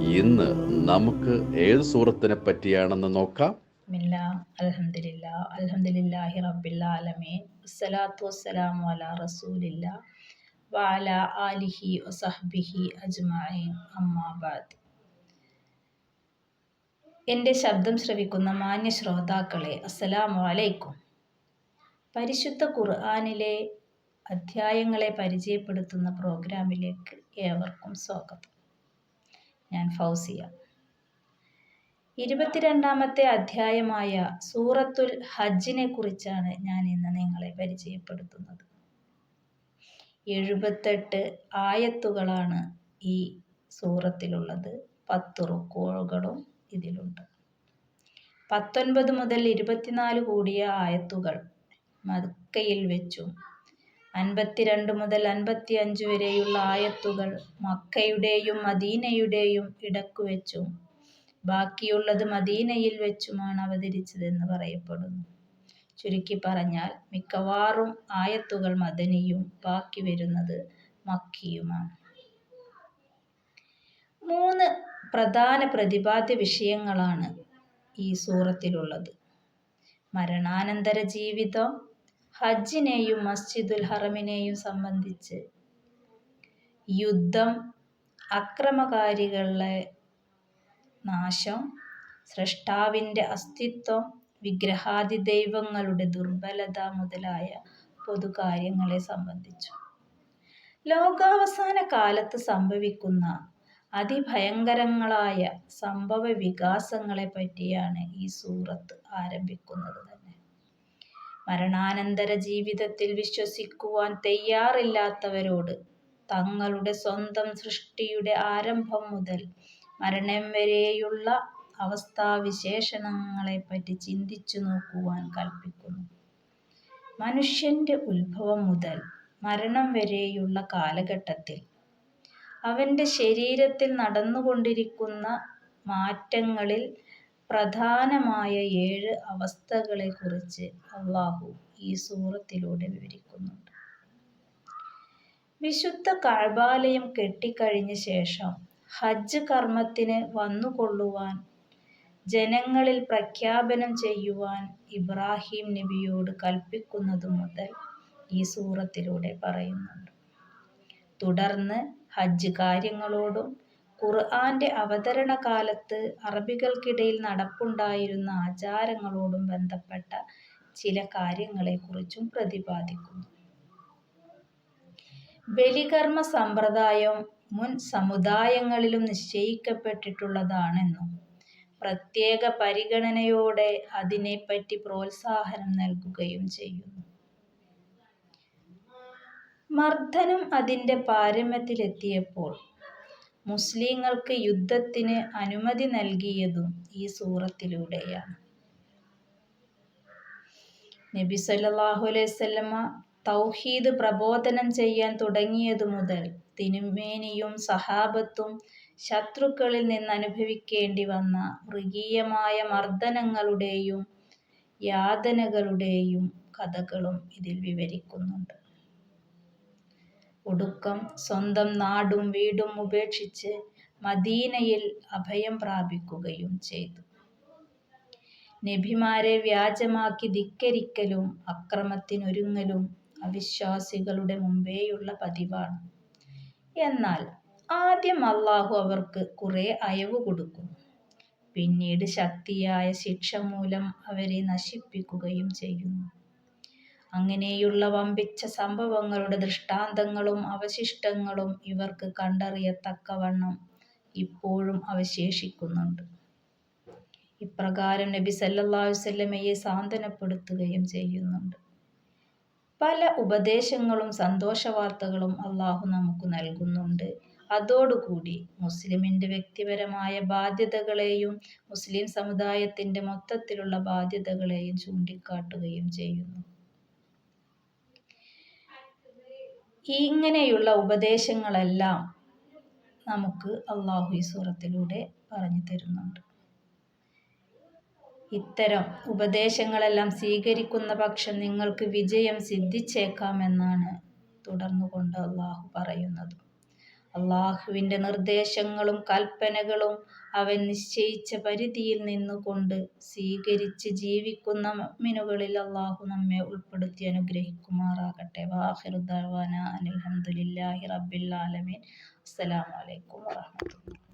ഇന്ന് നമുക്ക് ഏത് സൂറത്തിനെ പറ്റിയാണെന്ന് നോക്കാം? അൽഹംദുലില്ലാഹി റബ്ബിൽ ആലമീൻ. അലാ റസൂലില്ലാ ആലിഹി വസഹ്ബിഹി ശബ്ദം ശ്രവിക്കുന്ന മാന്യ ശ്രോതാക്കളെ അസ്സലാമു അലൈക്കും. പരിശുദ്ധ ഖുർആനിലെ അധ്യായങ്ങളെ പരിചയപ്പെടുത്തുന്ന പ്രോഗ്രാമിലേക്ക് ഏവർക്കും സ്വാഗതം. ഞാൻ ഫൗസിയ. ഇരുപത്തിരണ്ടാമത്തെ അധ്യായമായ സൂറത്തുൽ ഹജ്ജിനെ കുറിച്ചാണ് ഞാൻ ഇന്ന് നിങ്ങളെ പരിചയപ്പെടുത്തുന്നത്. എഴുപത്തെട്ട് ആയത്തുകളാണ് ഈ സൂറത്തിലുള്ളത്. പത്ത് റുക്കോളുകളും ഇതിലുണ്ട്. പത്തൊൻപത് മുതൽ ഇരുപത്തിനാല് കൂടിയ ആയത്തുകൾ മക്കയിൽ വെച്ചും അൻപത്തിരണ്ട് മുതൽ അൻപത്തി അഞ്ച് വരെയുള്ള ആയത്തുകൾ മക്കയുടെയും മദീനയുടെയും ഇടയ്ക്ക് വെച്ചും ബാക്കിയുള്ളത് മദീനയിൽ വെച്ചുമാണ് അവതരിച്ചതെന്ന് പറയപ്പെടുന്നു. ചുരുക്കി പറഞ്ഞാൽ മിക്കവാറും ആയത്തുകൾ മദനിയും ബാക്കി വരുന്നത് മക്കിയുമാണ്. മൂന്ന് പ്രധാന പ്രതിപാദ്യ വിഷയങ്ങളാണ് ഈ സൂറത്തിലുള്ളത്. മരണാനന്തര ജീവിതം ഹജ്ജിനെയും മസ്ജിദുൽ ഹറമിനെയും സംബന്ധിച്ച് യുദ്ധം അക്രമകാരികളെ നാശം സൃഷ്ടാവിന്റെ അസ്തിത്വം വിഗ്രഹാദി ദൈവങ്ങളുടെ ദുർബലത മുതലായ പൊതുകാര്യങ്ങളെ സംബന്ധിച്ചു. ലോകാവസാന കാലത്ത് സംഭവിക്കുന്ന അതിഭയങ്കരങ്ങളായ സംഭവ വികാസങ്ങളെ പറ്റിയാണ് ഈ സൂറത്ത് ആരംഭിക്കുന്നത്. മരണാനന്തര ജീവിതത്തിൽ വിശ്വസിക്കുവാൻ തയ്യാറില്ലാത്തവരോട് തങ്ങളുടെ സ്വന്തം സൃഷ്ടിയുടെ ആരംഭം മുതൽ മരണം വരെയുള്ള അവസ്ഥാവിശേഷണങ്ങളെപ്പറ്റി ചിന്തിച്ചു നോക്കുവാൻ കൽപ്പിക്കുന്നു. മനുഷ്യന്റെ ഉത്ഭവം മുതൽ മരണം വരെയുള്ള കാലഘട്ടത്തിൽ അവന്റെ ശരീരത്തിൽ നടന്നുകൊണ്ടിരിക്കുന്ന മാറ്റങ്ങളിൽ പ്രധാനമായ ഏഴ് അവസ്ഥകളെക്കുറിച്ച് അള്ളാഹു ഈ സൂറത്തിലൂടെ വിവരിക്കുന്നുണ്ട്. വിശുദ്ധ കാഴ്ബാലയം കെട്ടിക്കഴിഞ്ഞ ശേഷം ഹജ്ജ് കർമ്മത്തിന് വന്നുകൊള്ളുവാൻ ജനങ്ങളിൽ പ്രഖ്യാപനം ചെയ്യുവാൻ ഇബ്രാഹിം നബിയോട് കൽപ്പിക്കുന്നത് മുതൽ ഈ സൂറത്തിലൂടെ പറയുന്നുണ്ട്. തുടർന്ന് ഹജ്ജ് കാര്യങ്ങളോടും ഖുർആന്റെ അവതരണ കാലത്ത് അറബികൾക്കിടയിൽ നടപ്പുണ്ടായിരുന്ന ആചാരങ്ങളോടും ബന്ധപ്പെട്ട ചില കാര്യങ്ങളെക്കുറിച്ചും പ്രതിപാദിക്കുന്നു. ബലികർമ്മ സമ്പ്രദായം മുൻ സമുദായങ്ങളിലും നിശ്ചയിക്കപ്പെട്ടിട്ടുള്ളതാണെന്നും പ്രത്യേക പരിഗണനയോടെ അതിനെപ്പറ്റി പ്രോത്സാഹനം നൽകുകയും ചെയ്യുന്നു. മർദ്ദനം അതിന്റെ പാരമ്യത്തിലെത്തിയപ്പോൾ മുസ്ലിങ്ങൾക്ക് യുദ്ധത്തിന് അനുമതി നൽകിയതും ഈ സൂറത്തിലൂടെയാണ്. നബി സല്ലാഹു അലൈവല്ലമ്മ തൗഹീദ് പ്രബോധനം ചെയ്യാൻ തുടങ്ങിയതു മുതൽ തിരുമേനിയും സഹാബത്തും ശത്രുക്കളിൽ നിന്ന് അനുഭവിക്കേണ്ടി വന്ന മൃഗീയമായ മർദ്ദനങ്ങളുടെയും യാതനകളുടെയും കഥകളും ഇതിൽ വിവരിക്കുന്നുണ്ട്. ഒടുക്കം സ്വന്തം നാടും വീടും ഉപേക്ഷിച്ച് മദീനയിൽ അഭയം പ്രാപിക്കുകയും ചെയ്തു. നബിമാരെ വ്യാജമാക്കി ധിക്കരിക്കലും അക്രമത്തിനൊരുങ്ങലും അവിശ്വാസികളുടെ മുമ്പേയുള്ള പതിവാണ്. എന്നാൽ ആദ്യം അള്ളാഹു അവർക്ക് കുറെ അയവ് കൊടുക്കുന്നു. പിന്നീട് ശക്തിയായ ശിക്ഷ മൂലം അവരെ നശിപ്പിക്കുകയും ചെയ്യുന്നു. അങ്ങനെയുള്ള വമ്പിച്ച സംഭവങ്ങളുടെ ദൃഷ്ടാന്തങ്ങളും അവശിഷ്ടങ്ങളും ഇവർക്ക് കണ്ടറിയത്തക്കവണ്ണം ഇപ്പോഴും അവശേഷിക്കുന്നുണ്ട്. ഇപ്രകാരം നബി സല്ലല്ലാഹു സാന്ത്വനപ്പെടുത്തുകയും ചെയ്യുന്നുണ്ട്. പല ഉപദേശങ്ങളും സന്തോഷവാർത്തകളും അള്ളാഹു നമുക്ക് നൽകുന്നുണ്ട്. അതോടുകൂടി മുസ്ലിമിന്റെ വ്യക്തിപരമായ ബാധ്യതകളെയും മുസ്ലിം സമുദായത്തിന്റെ മൊത്തത്തിലുള്ള ബാധ്യതകളെയും ചൂണ്ടിക്കാട്ടുകയും ചെയ്യുന്നു. ഇങ്ങനെയുള്ള ഉപദേശങ്ങളെല്ലാം നമുക്ക് അള്ളാഹു ഈ സൂറത്തിലൂടെ പറഞ്ഞു തരുന്നുണ്ട്. ഇത്തരം ഉപദേശങ്ങളെല്ലാം സ്വീകരിക്കുന്ന പക്ഷം നിങ്ങൾക്ക് വിജയം സിദ്ധിച്ചേക്കാമെന്നാണ് തുടർന്നുകൊണ്ട് അള്ളാഹു പറയുന്നത്. അള്ളാഹുവിന്റെ നിർദ്ദേശങ്ങളും കൽപ്പനകളും അവൻ നിശ്ചയിച്ച പരിധിയിൽ നിന്നുകൊണ്ട് സ്വീകരിച്ച് ജീവിക്കുന്ന മിനുകളിൽ അള്ളാഹു നമ്മെ ഉൾപ്പെടുത്തി അനുഗ്രഹിക്കുമാറാകട്ടെ. വാഹിറുദ്ദാന അനിൽഹമുല്ലാഹി റബ്ബിൽ ആലമീൻ. അസ്സലാമു അലൈക്കും വറഹ്മത്തുള്ളാഹി